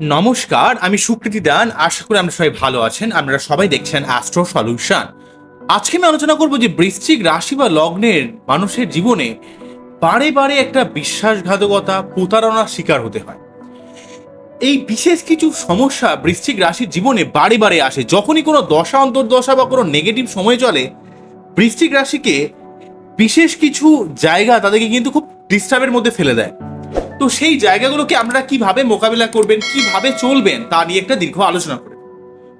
নমস্কার, আমি সুকৃতি দান। আশা করি আমরা সবাই ভালো আছেন। আপনারা সবাই দেখছেন অ্যাস্ট্রো সলিউশন আজকে আমি আলোচনা করব যে বৃশ্চিক রাশি বা লগ্নের মানুষের জীবনে বারে বারে একটা বিশ্বাসঘাতকতা, প্রতারণার শিকার হতে হয়। এই বিশেষ কিছু সমস্যা বৃশ্চিক রাশির জীবনে বারে বারে আসে। যখনই কোনো দশা, অন্তর্দশা বা কোনো নেগেটিভ সময় চলে, বৃশ্চিক রাশিকে বিশেষ কিছু জায়গা তাদেরকে কিন্তু খুব ডিস্টার্বের মধ্যে ফেলে দেয়। তো সেই জায়গাগুলোকে আপনারা কীভাবে মোকাবিলা করবেন, কীভাবে চলবেন, তা নিয়ে একটা দীর্ঘ আলোচনা করে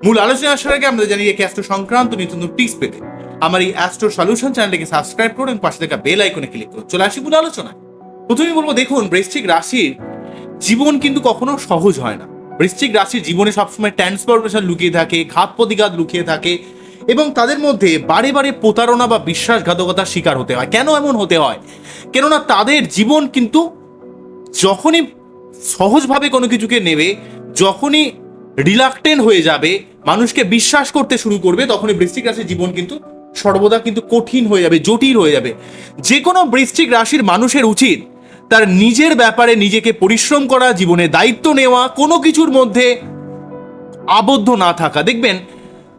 মূল আলোচনা আসার আগে আমরা জানি অ্যাস্ট্রো সংক্রান্ত নিত্য নতুন টিপস পেতে আমার এই অ্যাস্ট্রো সলিউশন চ্যানেলটিকে সাবস্ক্রাইব করুন, পাশে থাকা বেল আইকনে ক্লিক করুন। চলে আসি মূল আলোচনা প্রথমেই বলব, দেখুন, বৃশ্চিক রাশির জীবন কিন্তু কখনো সহজ হয় না। বৃশ্চিক রাশির জীবনে সবসময় ট্রান্সফরমেশন লুকিয়ে থাকে ঘাত প্রতিঘাত লুকিয়ে থাকে এবং তাদের মধ্যে বারে বারে প্রতারণা বা বিশ্বাসঘাতকতার শিকার হতে হয়। কেন এমন হতে হয়? কেননা তাদের জীবন কিন্তু যখনই সহজভাবে কোনো কিছুকে নেবে, যখনই রিলাক্টেন্ট হয়ে যাবে, মানুষকে বিশ্বাস করতে শুরু করবে, তখনই বৃষ্টিক রাশির জীবন কিন্তু সর্বদা কিন্তু কঠিন হয়ে যাবে, জটিল হয়ে যাবে। যে কোনো বৃশ্চিক রাশির মানুষের উচিত তার নিজের ব্যাপারে নিজেকে পরিশ্রম করা, জীবনে দায়িত্ব নেওয়া, কোনো কিছুর মধ্যে আবদ্ধ না থাকা। দেখবেন,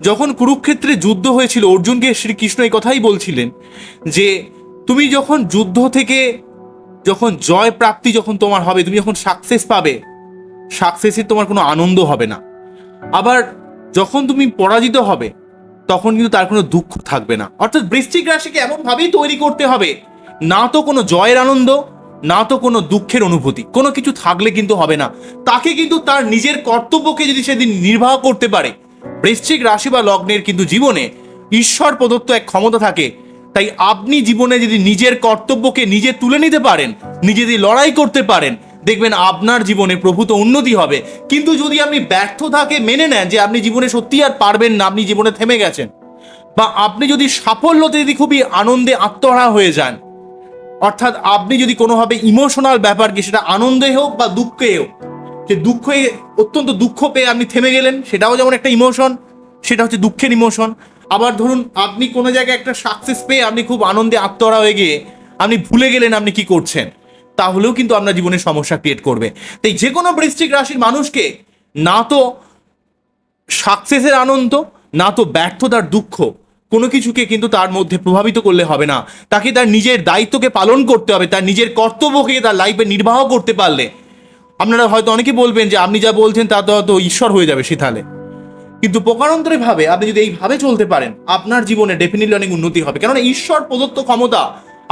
যখন কুরুক্ষেত্রে যুদ্ধ হয়েছিল, অর্জুনকে শ্রীকৃষ্ণ এই কথাই বলছিলেন যে, তুমি যখন যুদ্ধ থেকে যখন জয় প্রাপ্তি যখন তোমার হবে, তুমি যখন সাকসেস পাবে সাকসেসের তোমার কোনো আনন্দ হবে না। আবার যখন তুমি পরাজিত হবে, তখন কিন্তু তার কোনো দুঃখ থাকবে না। অর্থাৎ বৃশ্চিক রাশিকে এমনভাবেই তৈরি করতে হবে, না তো কোনো জয়ের আনন্দ, না তো কোনো দুঃখের অনুভূতি, কোনো কিছু থাকলে কিন্তু হবে না। তাকে কিন্তু তার নিজের কর্তব্যকে যদি সেদিন নির্বাহ করতে পারে, বৃশ্চিক রাশি বা লগ্নের কিন্তু জীবনে ঈশ্বর প্রদত্ত এক ক্ষমতা থাকে তাই আপনি জীবনে যদি নিজের কর্তব্যকে নিজে তুলে নিতে পারেন, নিজে যদি লড়াই করতে পারেন, দেখবেন আপনার জীবনে প্রভূত উন্নতি হবে। কিন্তু যদি আপনি ব্যর্থতাকে মেনে নেন যে আপনি জীবনে সত্যি আর পারবেন না, আপনি জীবনে থেমে গেছেন, বা আপনি যদি সাফল্যতে যদি খুবই আনন্দে আত্মহারা হয়ে যান, অর্থাৎ আপনি যদি কোনোভাবে ইমোশনাল ব্যাপারকে, সেটা আনন্দে হোক বা দুঃখে হোক, যে দুঃখে, অত্যন্ত দুঃখ পেয়ে আপনি থেমে গেলেন, সেটাও যেমন একটা ইমোশন, সেটা হচ্ছে দুঃখের ইমোশন আবার ধরুন আপনি কোনো জায়গায় একটা সাকসেস পেয়ে আপনি খুব আনন্দে আত্মরা হয়ে গিয়ে আপনি ভুলে গেলেন আপনি কি করছেন, তাহলেও কিন্তু আপনার জীবনে সমস্যা ক্রিয়েট করবে। তাই যে কোনো বৃষ্টিক রাশির মানুষকে না তো সাকসেসের আনন্দ, না তো ব্যর্থতার দুঃখ, কোনো কিছুকে কিন্তু তার মধ্যে প্রভাবিত করলে হবে না। তাকে তার নিজের দায়িত্বকে পালন করতে হবে, তার নিজের কর্তব্যকে তার লাইফে নির্বাহ করতে পারলে। আপনারা হয়তো অনেকে বলবেন যে আপনি যা বলছেন তা তো হয়তো ঈশ্বর হয়ে যাবে সেথালে কিন্তু প্রকারান্তরে ভাবে আপনি যদি এইভাবে চলতে পারেন, আপনার জীবনে ডেফিনেটলি অনেক উন্নতি হবে। কেননা ঈশ্বর প্রদত্ত ক্ষমতা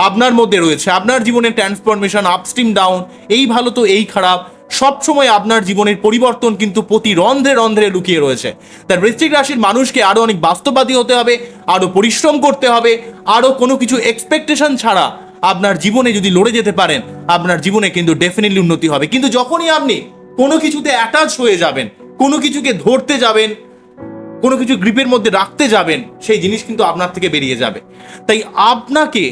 আপনার মধ্যে রয়েছে। আপনার জীবনে ট্রান্সফরমেশন আপস্ট্রিম ডাউন এই ভালো তো এই খারাপ, সবসময় আপনার জীবনের পরিবর্তন কিন্তু প্রতি রন্ধ্রে রন্ধ্রে লুকিয়ে রয়েছে। তার বৃশ্চিক রাশির মানুষকে আরও অনেক বাস্তববাদী হতে হবে, আরও পরিশ্রম করতে হবে, আরও কোনো কিছু এক্সপেকটেশন ছাড়া আপনার জীবনে যদি লড়ে যেতে পারেন, আপনার জীবনে কিন্তু ডেফিনেটলি উন্নতি হবে। কিন্তু যখনই আপনি কোনো কিছুতে অ্যাটাচ হয়ে যাবেন, কোনো কিছুকে ধরতে যাবেন কোনো কিছু গ্রিপের মধ্যে রাখতে যাবেন, সেই জিনিস কিন্তু আপনার থেকে বেরিয়ে যাবে। তাই আপনাকে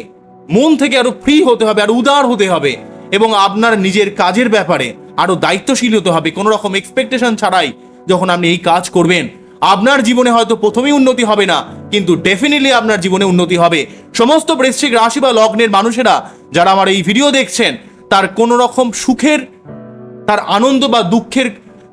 মন থেকে আরও ফ্রি হতে হবে, আর উদার হতে হবে এবং আপনার নিজের কাজের ব্যাপারে আরও দায়িত্বশীল হতে হবে। কোনো রকম এক্সপেকটেশন ছাড়াই যখন আপনি এই কাজ করবেন, আপনার জীবনে হয়তো প্রথমেই উন্নতি হবে না, কিন্তু ডেফিনেটলি আপনার জীবনে উন্নতি হবে। সমস্ত বৃশ্চিক রাশি বা লগ্নের মানুষেরা যারা আমার এই ভিডিও দেখছেন, তার কোনো রকম সুখের, তার আনন্দ বা দুঃখের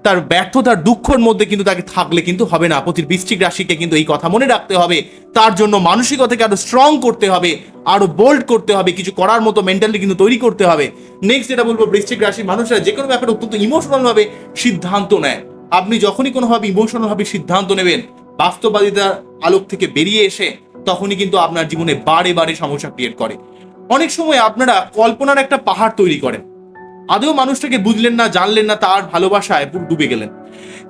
তার ব্যর্থতার দুঃখের মধ্যে কিন্তু তাকে থাকলে কিন্তু হবে না। প্রতি বৃষ্টিক রাশিকে কিন্তু এই কথা মনে রাখতে হবে। তার জন্য মানসিকতাকে আরও স্ট্রং করতে হবে, আরও বোল্ড করতে হবে, কিছু করার মতো মেন্টালি কিন্তু তৈরি করতে হবে। নেক্সট যেটা বলব বৃষ্টিক রাশির মানুষরা যে কোনো ব্যাপারে অত্যন্ত ইমোশনাল ভাবে সিদ্ধান্ত নেয়। আপনি যখনই কোনোভাবে ইমোশনাল ভাবে সিদ্ধান্ত নেবেন, বাস্তববাদিতার আলোক থেকে বেরিয়ে এসে তখনই কিন্তু আপনার জীবনে বারে বারে সমস্যা ক্রিয়েট করে। অনেক সময় আপনারা কল্পনার একটা পাহাড় তৈরি করেন। আদৌ মানুষটাকে বুঝলেন না, জানলেন না, তার ভালোবাসায় ডুবে গেলেন।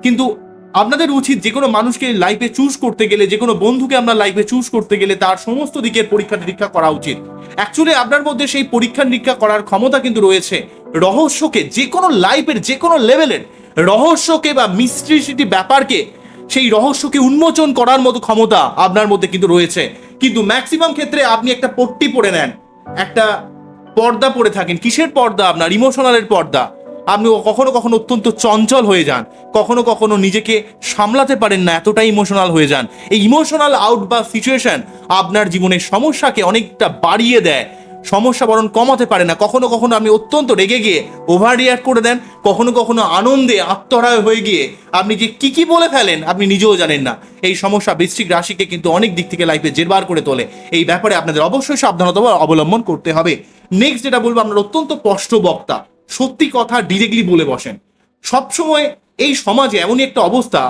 কিন্তু আপনাদের উচিত যে কোনো মানুষকে লাইফে চুজ করতে গেলে, যে কোনো বন্ধুকে আমরা লাইফে চুজ করতে গেলে তার সমস্ত দিকের পরীক্ষা নিরীক্ষা করা উচিত। অ্যাকচুয়ালি আপনার মধ্যে সেই পরীক্ষা নিরীক্ষা করার ক্ষমতা কিন্তু রয়েছে। রহস্যকে যে কোনো লাইফের যে কোনো লেভেলের রহস্যকে বা মিস্ট্রিসিটি ব্যাপারকে, সেই রহস্যকে উন্মোচন করার মতো ক্ষমতা আপনার মধ্যে কিন্তু রয়েছে। কিন্তু ম্যাক্সিমাম ক্ষেত্রে আপনি একটা পট্টি পরে নেন। একটা পর্দা পড়ে থাকেন। কিসের পর্দা আপনার? ইমোশনালের পর্দা। আপনি কখনো কখনো অত্যন্ত চঞ্চল হয়ে যান। কখনো কখনো নিজেকে সামলাতে পারেন না, এতটাই ইমোশনাল হয়ে যান। এই ইমোশনাল আউট বা সিচুয়েশন আপনার জীবনের সমস্যাকে অনেকটা বাড়িয়ে দেয়। সমস্যা বরং কমাতে পারে না। কখনো কখনো আপনি অত্যন্ত রেগে গিয়ে ওভার রিয়াক্ট করে দেন, কখনো কখনো আনন্দে আত্মহারায় হয়ে গিয়ে আপনি যে কি কি বলে ফেলেন আপনি নিজেও জানেন না। এই সমস্যা বৃশ্চিক রাশিকে কিন্তু অনেক দিক থেকে লাইফে জেরবার করে তোলে। এই ব্যাপারে আপনাদের অবশ্যই সাবধানতা অবলম্বন করতে হবে। নেক্সট যেটা বলব, আপনার অত্যন্ত স্পষ্ট বক্তা, সত্যি কথা ডিরেক্টলি বলে বসেন। সবসময় এই সমাজে এমনই একটা অবস্থা,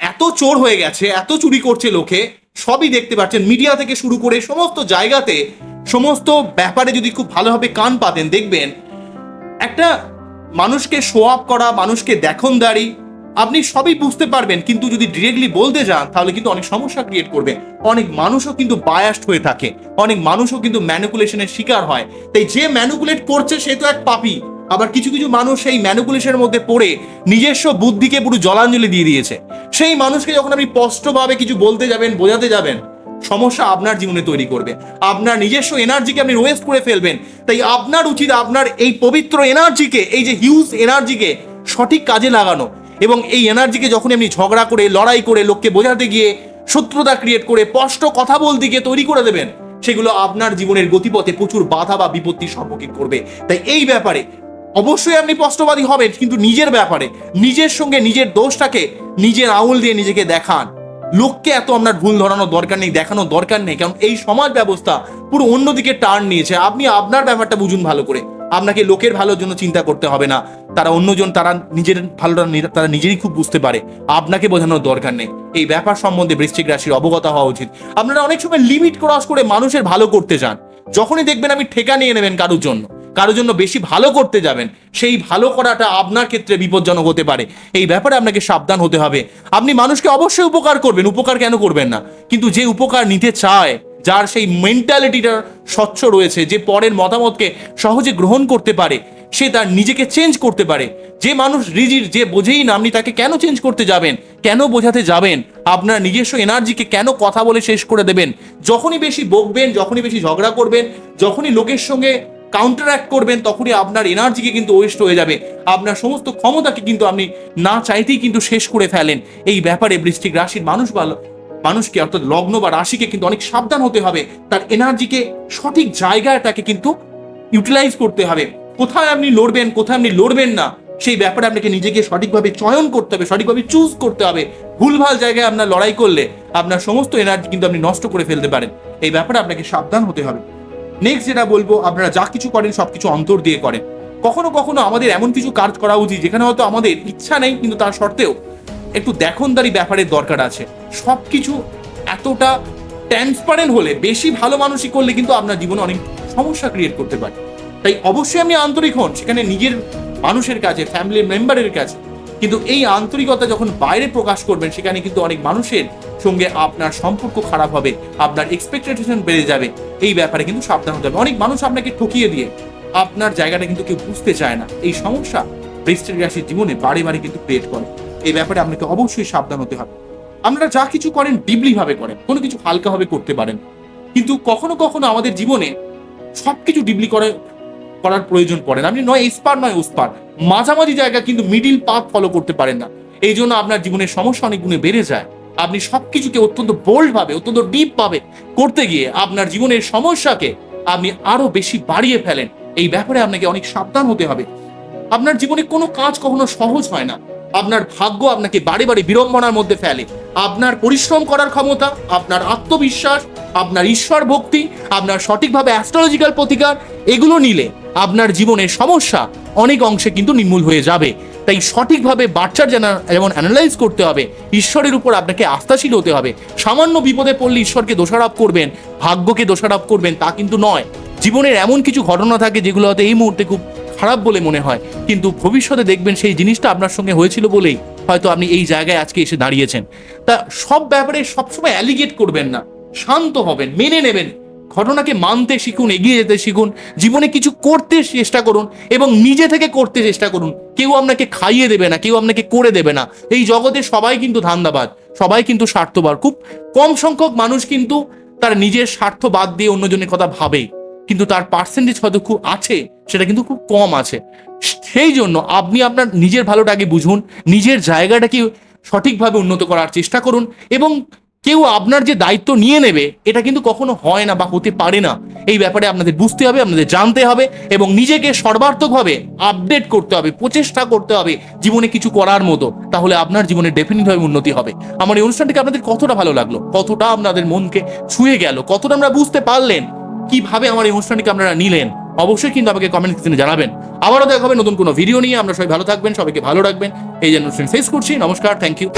এত চোর হয়ে গেছে, এত চুরি করছে লোকে সবই দেখতে পাচ্ছেন। মিডিয়া থেকে শুরু করে সমস্ত জায়গাতে সমস্ত ব্যাপারে যদি খুব ভালোভাবে কান পাতেন, দেখবেন একটা মানুষকে শো আপ করা, মানুষকে দেখনদারি, আপনি সবই বুঝতে পারবেন। কিন্তু যদি ডিরেক্টলি বলতে যান, তাহলে কিন্তু অনেক সমস্যা ক্রিয়েট করবে। অনেক মানুষও কিন্তু বায়াস্ট হয়ে থাকে। অনেক মানুষও কিন্তু ম্যানিপুলেশনের শিকার হয়। তাই যে ম্যানিপুলেট করছে, সে তো এক পাপি। আবার কিছু কিছু মানুষ সেই ম্যানিপুলেশনের মধ্যে পড়ে নিজস্ব বুদ্ধিকে পুরো জলাঞ্জলি দিয়ে দিয়েছে। সেই মানুষকে যখন আপনি স্পষ্টভাবে কিছু বলতে যাবেন, বোঝাতে যাবেন, সমস্যা আপনার জীবনে তৈরি করবে। আপনার নিজস্ব এনার্জিকে আপনি ওয়েস্ট করে ফেলবেন। তাই আপনার উচিত আপনার এই পবিত্র এনার্জিকে এই যে হিউজ এনার্জিকে সঠিক কাজে লাগানো এবং এই এনার্জিকে যখন আপনি ঝগড়া করে, লড়াই করে লোককে বোঝাতে গিয়ে শত্রুতা ক্রিয়েট করে, স্পষ্ট কথা বলতে গিয়ে তৈরি করে দেবেন, সেগুলো আপনার জীবনের গতিপথে প্রচুর বাধা বা বিপত্তির সম্মুখীন করবে। তাই এই ব্যাপারে অবশ্যই আপনি স্পষ্টবাদী হবেন, কিন্তু নিজের ব্যাপারে, নিজের সঙ্গে নিজের দোষটাকে নিজের আঙুল দিয়ে নিজেকে দেখান। লোককে এত আপনার ভুল ধরানোর দরকার নেই, দেখানোর দরকার নেই, কারণ এই সমাজ ব্যবস্থা পুরো অন্যদিকে টার্ন নিয়েছে। আপনি আপনার ব্যাপারটা বুঝুন ভালো করে। আপনাকে লোকের ভালোর জন্য চিন্তা করতে হবে না। তারা অন্যজন, তারা নিজের ভালোটা তারা নিজেরই খুব বুঝতে পারে। আপনাকে বোঝানোর দরকার নেই। এই ব্যাপার সম্বন্ধে বৃশ্চিক রাশির অবগত হওয়া উচিত। আপনারা অনেক সময় লিমিট ক্রস করে মানুষের ভালো করতে চান যখনই দেখবেন আমি ঠেকা নিয়ে নেবেন কারোর জন্য। কারোর জন্য বেশি ভালো করতে যাবেন, সেই ভালো করাটা আপনার ক্ষেত্রে বিপজ্জনক হতে পারে। এই ব্যাপারে আপনাকে সাবধান হতে হবে। আপনি মানুষকে অবশ্যই উপকার করবেন, উপকার কেন করবেন না? কিন্তু যে উপকার নিতে চায়, যার সেই মেন্টালিটিটা স্বচ্ছ রয়েছে, যে পরের মতামতকে সহজে গ্রহণ করতে পারে, সে তার নিজেকে চেঞ্জ করতে পারে। যে মানুষ রিজির যে বোঝেই না আপনি তাকে কেন চেঞ্জ করতে যাবেন, কেন বোঝাতে যাবেন, আপনার নিজস্ব এনার্জিকে কেন কথা বলে শেষ করে দেবেন, যখনই বেশি বকবেন, যখনই বেশি ঝগড়া করবেন, যখনই লোকের সঙ্গে কাউন্টারাক্ট করবেন, তখনই আপনার এনার্জিকে কিন্তু ওয়েস্ট হয়ে যাবে। আপনার সমস্ত ক্ষমতাকে কিন্তু আপনি না চাইতেই কিন্তু শেষ করে ফেলেন। এই ব্যাপারে বৃষ্টিক রাশির মানুষ ভালো মানুষকে অর্থাৎ লগ্ন বা রাশিকে কিন্তু অনেক সাবধান হতে হবে। তার এনার্জিকে সঠিক জায়গায় তাকে কিন্তু ইউটিলাইজ করতে হবে। কোথায় আপনি লড়বেন, কোথায় আপনি লড়বেন না, সেই ব্যাপারে আপনাকে নিজেকে সঠিকভাবে চয়ন করতে হবে, সঠিকভাবে চুজ করতে হবে। ভুলভাল জায়গায় আপনার লড়াই করলে আপনার সমস্ত এনার্জি কিন্তু আপনি নষ্ট করে ফেলতে পারেন। এই ব্যাপারে আপনাকে সাবধান হতে হবে। নেক্সট যেটা বলব, আপনারা যা কিছু করেন, সবকিছু অন্তর দিয়ে করেন। কখনো কখনো আমাদের এমন কিছু কাজ করা উচিত, যেখানে হয়তো আমাদের ইচ্ছা নেই, কিন্তু তার সত্ত্বেও একটু দেখনদারি ব্যাপারের দরকার আছে। সবকিছু এতটা ট্রান্সপারেন্ট হলে, বেশি ভালো মানুষই করলে কিন্তু আপনার জীবনে অনেক সমস্যা ক্রিয়েট করতে পারে। তাই অবশ্যই আপনি আন্তরিক হন, সেখানে নিজের মানুষের কাছে ফ্যামিলি মেম্বারের কাছে। কিন্তু এই আন্তরিকতা যখন বাইরে প্রকাশ করবেন, সেখানে কিন্তু অনেক মানুষের সঙ্গে আপনার সম্পর্ক খারাপ হবে, আপনার এক্সপেকটেশন বেড়ে যাবে। এই ব্যাপারে কিন্তু সাবধান হতে হবে। অনেক মানুষ আপনাকে ঠকিয়ে দিয়ে আপনার জায়গাটা কিন্তু কেউ বুঝতে চায় না। এই সমস্যা বৃষ্টির রাশির জীবনে বারে বারে কিন্তু ক্রিয়েট করে। এই ব্যাপারে আপনাকে অবশ্যই সাবধান হতে হবে। আপনারা যা কিছু করেন ডিপলি ভাবে করেন, কোনো কিছু হালকাভাবে করতে পারেন। কিন্তু কখনো কখনো আমাদের জীবনে সবকিছু ডিপলি করে, করার প্রয়োজন পড়ে না। আপনি নয় এসপার, নয় ওসপার। মাঝামাঝি জায়গা কিন্তু মিডিল পাথ ফলো করতে পারেন না। এই জন্য আপনার জীবনের সমস্যা অনেক গুণে বেড়ে যায়। আপনি সবকিছুকে অত্যন্ত বোল্ড ভাবে, অত্যন্ত ডিপ ভাবে করতে গিয়ে আপনার জীবনের সমস্যাকে আপনি আরও বেশি বাড়িয়ে ফেলেন। এই ব্যাপারে আপনাকে অনেক সাবধান হতে হবে। আপনার জীবনে কোনো কাজ কখনো সহজ হয় না। আপনার ভাগ্য আপনাকে বারে বারে বিড়ম্বনার মধ্যে ফেলে। আপনার পরিশ্রম করার ক্ষমতা, আপনার আত্মবিশ্বাস, আপনার ঈশ্বর ভক্তি, আপনার সঠিকভাবে অ্যাস্ট্রোলজিক্যাল প্রতিকার, এগুলো নিলে আপনার জীবনের সমস্যা অনেক অংশে কিন্তু নির্মূল হয়ে যাবে। তাই সঠিকভাবে বাচ্চার যেন যেমন অ্যানালাইজ করতে হবে, ঈশ্বরের উপর আপনাকে আস্থাশীল হতে হবে। সামান্য বিপদে পড়লে ঈশ্বরকে দোষারোপ করবেন, ভাগ্যকে দোষারোপ করবেন, তা কিন্তু নয়। জীবনের এমন কিছু ঘটনা থাকে যেগুলো হয়তো এই মুহূর্তে খুব খারাপ বলে মনে হয়। কিন্তু ভবিষ্যতে দেখবেন সেই জিনিসটা আপনার সঙ্গে হয়েছিল বলেই হয়তো আপনি এই জায়গায় আজকে এসে দাঁড়িয়েছেন। তা সব ব্যাপারে সবসময় অ্যালিগেট করবেন না। শান্ত হবেন, মেনে নেবেন। ঘটনাকে মানতে শিখুন, এগিয়ে যেতে শিখুন, জীবনে কিছু করতে চেষ্টা করুন এবং নিজে থেকে করতে চেষ্টা করুন। কেউ আপনাকে খাইয়ে দেবে না, কেউ আপনাকে করে দেবে না। এই জগতে সবাই কিন্তু ধান্দাবাদ সবাই কিন্তু স্বার্থবার খুব কম সংখ্যক মানুষ কিন্তু তার নিজের স্বার্থ বাদ দিয়ে অন্যজনের কথা ভাবে। কিন্তু তার পার্সেন্টেজ হয়তো খুব আছে, সেটা কিন্তু খুব কম আছে। সেই জন্য আপনি আপনার নিজের ভালোটাকে বুঝুন, নিজের জায়গাটাকে সঠিকভাবে উন্নত করার চেষ্টা করুন এবং কেউ আপনার যে দায়িত্ব নিয়ে নেবে, এটা কিন্তু কখনো হয় না বা হতে পারে না। এই ব্যাপারে আপনাদের বুঝতে হবে, আপনাদের জানতে হবে এবং নিজেকে সর্বার্থকভাবে আপডেট করতে হবে, প্রচেষ্টা করতে হবে জীবনে কিছু করার মতো, তাহলে আপনার জীবনে ডেফিনিটভাবে উন্নতি হবে। আমার এই অনুষ্ঠানটিকে আপনাদের কতটা ভালো লাগল? কতটা আপনাদের মনকে ছুঁয়ে গেল? কতটা আমরা বুঝতে পারলেন? কীভাবে আমার এই অনুষ্ঠানটিকে আপনারা নিলেন? অবশ্যই কিন্তু আমাকে কমেন্ট সেকশনে জানাবেন। আবারও দেখা হবে নতুন কোনো ভিডিও নিয়ে। আমরা সবাই ভালো থাকবেন, সবাইকে ভালো রাখবেন। এই যে অনুষ্ঠান ফেস করছি। নমস্কার থ্যাংক ইউ